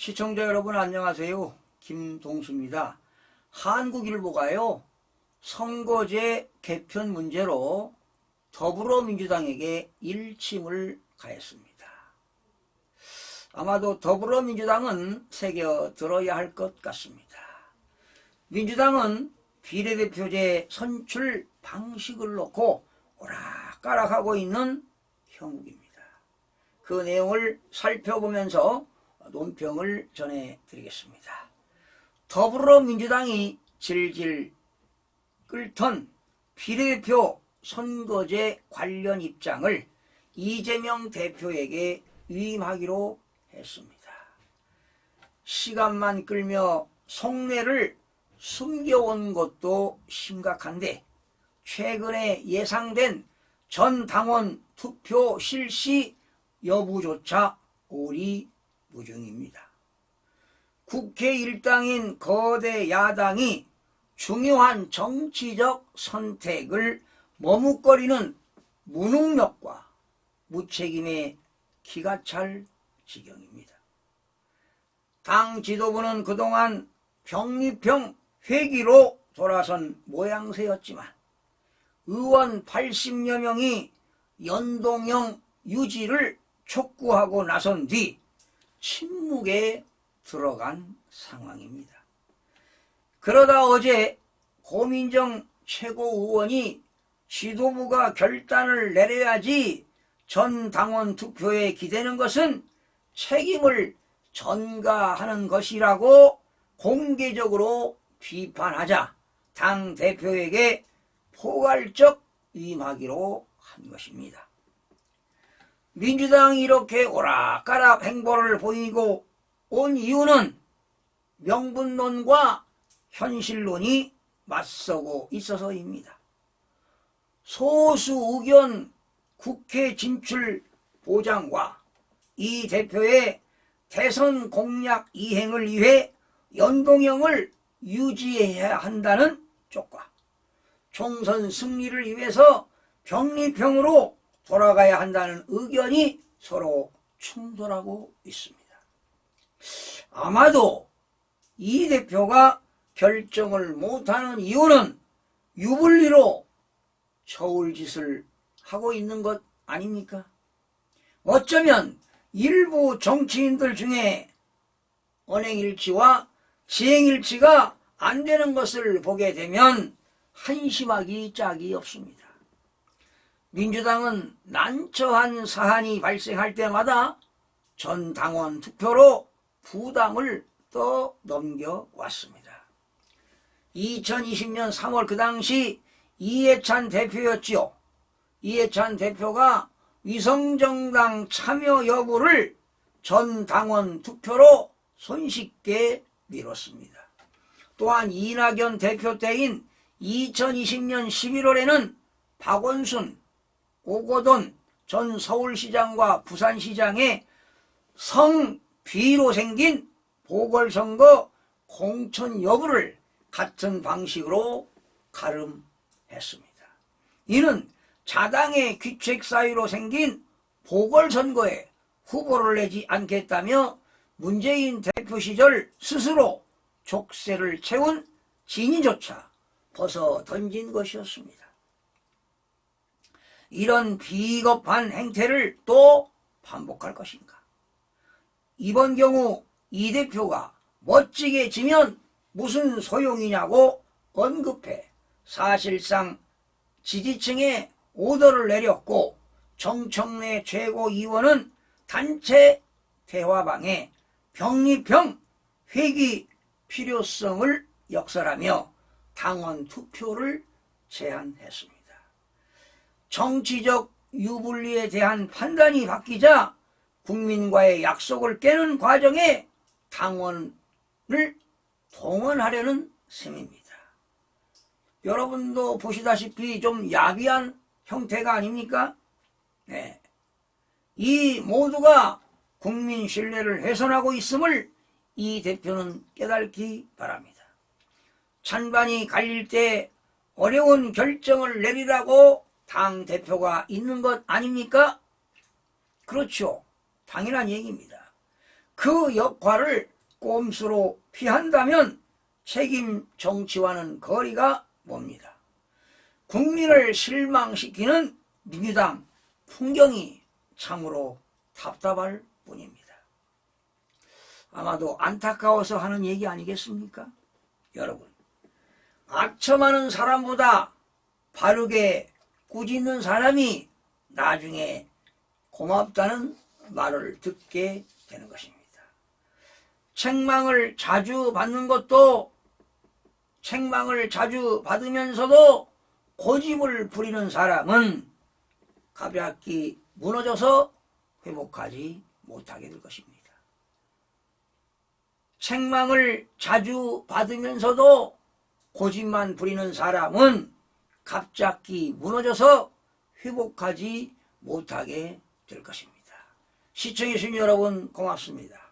시청자 여러분 안녕하세요. 김동수입니다. 한국일보가요. 선거제 개편 문제로 더불어민주당에게 일침을 가했습니다. 아마도 더불어민주당은 새겨 들어야 할 것 같습니다. 민주당은 비례대표제 선출 방식을 놓고 오락가락하고 있는 형국입니다. 그 내용을 살펴보면서 논평을 전해드리겠습니다. 더불어민주당이 질질 끓던 비례대표 선거제 관련 입장을 이재명 대표에게 위임하기로 했습니다. 시간만 끌며 속내를 숨겨온 것도 심각한데 최근에 예상된 전 당원 투표 실시 여부조차 오리 무중입니다. 국회 일당인 거대 야당이 중요한 정치적 선택을 머뭇거리는 무능력과 무책임에 기가 찰 지경입니다. 당 지도부는 그동안 병립형 회기로 돌아선 모양새였지만 의원 80여 명이 연동형 유지를 촉구하고 나선 뒤 침묵에 들어간 상황입니다. 그러다 어제 고민정 최고의원이 지도부가 결단을 내려야지 전 당원 투표에 기대는 것은 책임을 전가하는 것이라고 공개적으로 비판하자 당 대표에게 포괄적 위임하기로 한 것입니다. 민주당이 이렇게 오락가락 행보를 보이고 온 이유는 명분론과 현실론이 맞서고 있어서입니다. 소수 의견 국회 진출 보장과 이 대표의 대선 공약 이행을 위해 연동형을 유지해야 한다는 쪽과 총선 승리를 위해서 병립형으로 돌아가야 한다는 의견이 서로 충돌하고 있습니다. 아마도 이 대표가 결정을 못하는 이유는 유불리로 저울짓을 하고 있는 것 아닙니까? 어쩌면 일부 정치인들 중에 언행일치와 지행일치가 안 되는 것을 보게 되면 한심하기 짝이 없습니다. 민주당은 난처한 사안이 발생할 때마다 전 당원 투표로 부담을 떠 넘겨왔습니다. 2020년 3월 그 당시 이해찬 대표였지요. 이해찬 대표가 위성정당 참여 여부를 전 당원 투표로 손쉽게 미뤘습니다. 또한 이낙연 대표 때인 2020년 11월에는 박원순, 오거돈 전 서울시장과 부산시장의 성비로 생긴 보궐선거 공천 여부를 같은 방식으로 가름했습니다. 이는 자당의 귀책 사유로 생긴 보궐선거에 후보를 내지 않겠다며 문재인 대표 시절 스스로 족쇄를 채운 진위조차 벗어 던진 것이었습니다. 이런 비겁한 행태를 또 반복할 것인가? 이번 경우 이 대표가 멋지게 지면 무슨 소용이냐고 언급해 사실상 지지층에 오더를 내렸고 정청래 최고위원은 단체 대화방에 병립형 회기 필요성을 역설하며 당원 투표를 제안했습니다. 정치적 유불리에 대한 판단이 바뀌자 국민과의 약속을 깨는 과정에 당원을 동원하려는 셈입니다. 여러분도 보시다시피 좀 야비한 형태가 아닙니까? 네. 이 모두가 국민 신뢰를 훼손하고 있음을 이 대표는 깨닫기 바랍니다. 찬반이 갈릴 때 어려운 결정을 내리라고 당 대표가 있는 것 아닙니까? 그렇죠. 당연한 얘기입니다. 그 역할을 꼼수로 피한다면 책임 정치와는 거리가 멉니다. 국민을 실망시키는 민주당 풍경이 참으로 답답할 뿐입니다. 아마도 안타까워서 하는 얘기 아니겠습니까? 여러분, 악첨하는 사람보다 바르게 꾸짖는 사람이 나중에 고맙다는 말을 듣게 되는 것입니다. 책망을 자주 받는 것도 책망을 자주 받으면서도 고집을 부리는 사람은 가볍게 무너져서 회복하지 못하게 될 것입니다. 책망을 자주 받으면서도 고집만 부리는 사람은 갑자기 무너져서 회복하지 못하게 될 것입니다. 시청해주신 여러분 고맙습니다.